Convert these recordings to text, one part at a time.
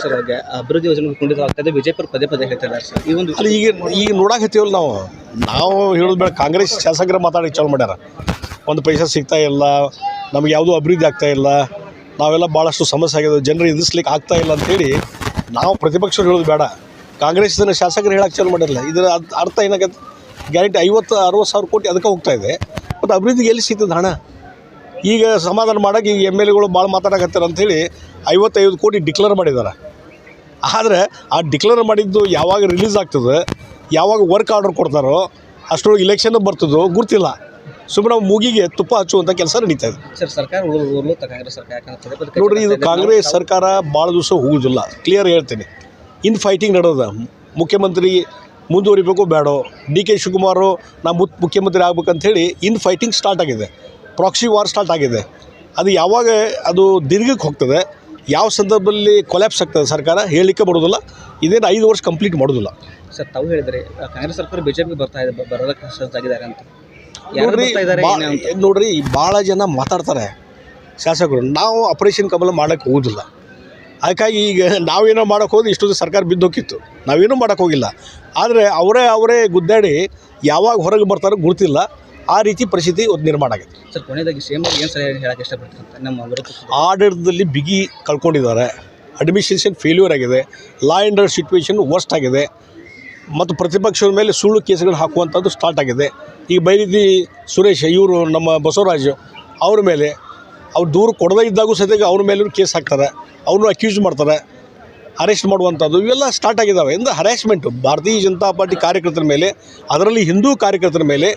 Sir ಅಭಿವೃದ್ಧಿ ಯೋಜನೆ ಕುಂಠಿತವಾಗ್ತದೆ BJP ಪದೇ ಪದೇ ಹೇಳ್ತಿದ್ದಾರೆ ಸರ್. ಈ ಒಂದು ಈಗ ಈಗ ಹತ್ತೀವಲ್ಲ ನಾವು? ನಾವು ಹೇಳೋದು ಬೇಡ ಕಾಂಗ್ರೆಸ್ ಶಾಸಕರ ಮಾತಾಡಿ ಚಾಲು ಮಾಡ್ಯಾರ. ಒಂದು ಪೈಸೆ ಸಿಗ್ತಾ ಇಲ್ಲ, ನಮ್ಗೆ ಯಾವುದೂ ಅಭಿವೃದ್ಧಿ ಆಗ್ತಾ ಇಲ್ಲ, ನಾವೆಲ್ಲ ಭಾಳಷ್ಟು ಸಮಸ್ಯೆ ಆಗಿದೆ ಜನರು ಎದುರಿಸ್ಲಿಕ್ಕೆ ಆಗ್ತಾ ಇಲ್ಲ ಅಂತೇಳಿ ನಾವು ಪ್ರತಿಪಕ್ಷರು ಹೇಳೋದು ಬೇಡ. ಕಾಂಗ್ರೆಸ್ಸಿನ ಶಾಸಕರು ಹೇಳಕ್ಕೆ ಚಾಲು ಮಾಡಿರಲ್ಲ, ಇದರ ಅರ್ಥ ಏನಾಗತ್ತೆ? ಗ್ಯಾರಂಟಿ ಐವತ್ತು, ಅರವತ್ತು ಸಾವಿರ ಕೋಟಿ ಅದಕ್ಕೆ ಹೋಗ್ತಾ ಇದೆ, ಮತ್ತು ಅಭಿವೃದ್ಧಿಗೆ ಎಲ್ಲಿ ಸಿಗ್ತದೆ ಹಣ? ಈಗ ಸಮಾಧಾನ ಮಾಡೋಕೆ ಈಗ ಎಂ ಎಲ್ ಎಗಳು ಭಾಳ ಮಾತಾಡಕತ್ತಾರ ಅಂಥೇಳಿ ಐವತ್ತೈದು ಕೋಟಿ ಡಿಕ್ಲೇರ್ ಮಾಡಿದ್ದಾರೆ. ಆದರೆ ಆ ಡಿಕ್ಲೇರ್ ಮಾಡಿದ್ದು ಯಾವಾಗ ರಿಲೀಸ್ ಆಗ್ತದೆ ಯಾವಾಗ ವರ್ಕ್ ಆರ್ಡರ್ ಕೊಡ್ತಾರೋ ಅಷ್ಟರೊಳಗೆ ಇಲೆಕ್ಷನ್ ಬರ್ತದೋ ಗೊತ್ತಿಲ್ಲ. ಸುಮ್ಮನೆ ಮೂಗಿಗೆ ತುಪ್ಪ ಹಚ್ಚುವಂಥ ಕೆಲಸ ನಡೀತಾ ಇದೆ. ಸರ್ ಸರ್ಕಾರ ನೋಡ್ರಿ ಇದು ಕಾಂಗ್ರೆಸ್ ಸರ್ಕಾರ ಭಾಳ ದಿವಸ ಹೋಗೋದಿಲ್ಲ. ಕ್ಲಿಯರ್ ಹೇಳ್ತೀನಿ. ಇನ್ ಫೈಟಿಂಗ್ ನಡೆದ. ಮುಖ್ಯಮಂತ್ರಿ ಮುಂದುವರಿಬೇಕು ಬೇಡೋ. ಡಿ ಕೆ ಶಿವಕುಮಾರು ನಾ ಮುತ್ ಮುಖ್ಯಮಂತ್ರಿ ಆಗ್ಬೇಕಂತೇಳಿ ಇನ್ ಫೈಟಿಂಗ್ ಸ್ಟಾರ್ಟ್ ಆಗಿದೆ. ಪ್ರಾಕ್ಸಿ ವಾರ್ ಸ್ಟಾರ್ಟ್ ಆಗಿದೆ. ಅದು ಯಾವಾಗ ಅದು ದೀರ್ಘಕ್ಕೆ ಹೋಗ್ತದೆ ಯಾವ ಸಂದರ್ಭದಲ್ಲಿ ಕೊಲ್ಯಾಪ್ಸ್ ಆಗ್ತದೆ ಸರ್ಕಾರ ಹೇಳಲಿಕ್ಕೆ ಬರೋದಿಲ್ಲ ಇದೇನು ಐದು ವರ್ಷ ಕಂಪ್ಲೀಟ್ ಮಾಡೋದಿಲ್ಲ ಸರ್ ತಾವು ಹೇಳಿದರೆ ಕಾಂಗ್ರೆಸ್ ಸರ್ಕಾರ ಬರ್ತಾ ಇದೆ ಬ- ಬರೋದಕ್ಕೆ ಸಜ್ಜಾಗಿದ್ದಾರೆ ಅಂತ. ಯಾರು ನೋಡ್ರಿ ಬರ್ತಾ ಇದ್ದಾರೆ ಬಾ- ಏನೇ ಅಂತ. ನೋಡ್ರಿ ಭಾಳ ಜನ ಮಾತಾಡ್ತಾರೆ. ಶಾಸಕರು ನಾವು ಆಪರೇಷನ್ ಕಮಲ ಮಾಡೋಕ್ಕೆ ಹೋಗೋದಿಲ್ಲ. ಅದಕ್ಕಾಗಿ ಈಗ ನಾವೇನೋ ಮಾಡೋಕೆ ಹೋದ್ರೆ ಇಷ್ಟೊಂದು ಸರ್ಕಾರ ಬಿದ್ದೋಗಿತ್ತು. ನಾವೇನೂ ಮಾಡೋಕ್ಕೋಗಿಲ್ಲ ಆದರೆ ಅವರೇ ಅವರೇ ಗುದ್ದಾಡಿ ಯಾವಾಗ ಹೊರಗೆ ಬರ್ತಾರೋ ಗೊತ್ತಿಲ್ಲ. ಆ ರೀತಿ ಪರಿಸ್ಥಿತಿ ಒಂದು ನಿರ್ಮಾಣ ಆಗಿದೆ. ಸರ್ ಕೊನೆಯದಾಗಿ ಏನು ಸರಿ ಹೇಳಕ್ಕೆ ನಮ್ಮ ಆಡಳಿತದಲ್ಲಿ ಬಿಗಿ ಕಳ್ಕೊಂಡಿದ್ದಾರೆ. ಅಡ್ಮಿನಿಸ್ಟ್ರೇಷನ್ ಫೇಲ್ಯೂರ್ ಆಗಿದೆ. Law and order situation worst ಆಗಿದೆ. ಮತ್ತು ಪ್ರತಿಪಕ್ಷದ ಮೇಲೆ ಸುಳ್ಳು ಕೇಸ್ಗಳು ಹಾಕುವಂಥದ್ದು ಸ್ಟಾರ್ಟ್ ಆಗಿದೆ. ಈಗ ಬೈರಿದಿ ಸುರೇಶ್ ಇವರು ನಮ್ಮ ಬಸವರಾಜ್ ಅವ್ರ ಮೇಲೆ ಅವ್ರು ದೂರು ಕೊಡದೇ ಇದ್ದಾಗೂ ಸದ್ಯಕ್ಕೆ ಅವ್ರ ಮೇಲೂ ಕೇಸ್ ಹಾಕ್ತಾರೆ. ಅವ್ರನ್ನೂ ಅಕ್ಯೂಸ್ ಮಾಡ್ತಾರೆ. ಅರೆಸ್ಟ್ ಮಾಡುವಂಥದ್ದು ಇವೆಲ್ಲ ಸ್ಟಾರ್ಟ್ ಆಗಿದ್ದಾವೆ. ಇಂದ ಹರ್ಯಾಸ್ಮೆಂಟು ಭಾರತೀಯ ಜನತಾ ಪಾರ್ಟಿ ಕಾರ್ಯಕರ್ತರ ಮೇಲೆ ಅದರಲ್ಲಿ ಹಿಂದೂ ಕಾರ್ಯಕರ್ತರ ಮೇಲೆ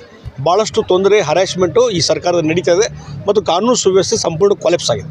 ಭಾಳಷ್ಟು ತೊಂದರೆ ಹರ್ಯಾಶ್ಮೆಂಟು ಈ ಸರ್ಕಾರದ ನಡೀತಾ ಇದೆ ಮತ್ತು ಕಾನೂನು ಸುವ್ಯವಸ್ಥೆ ಸಂಪೂರ್ಣ ಕೊಲೆಪ್ಸ್ ಆಗಿದೆ.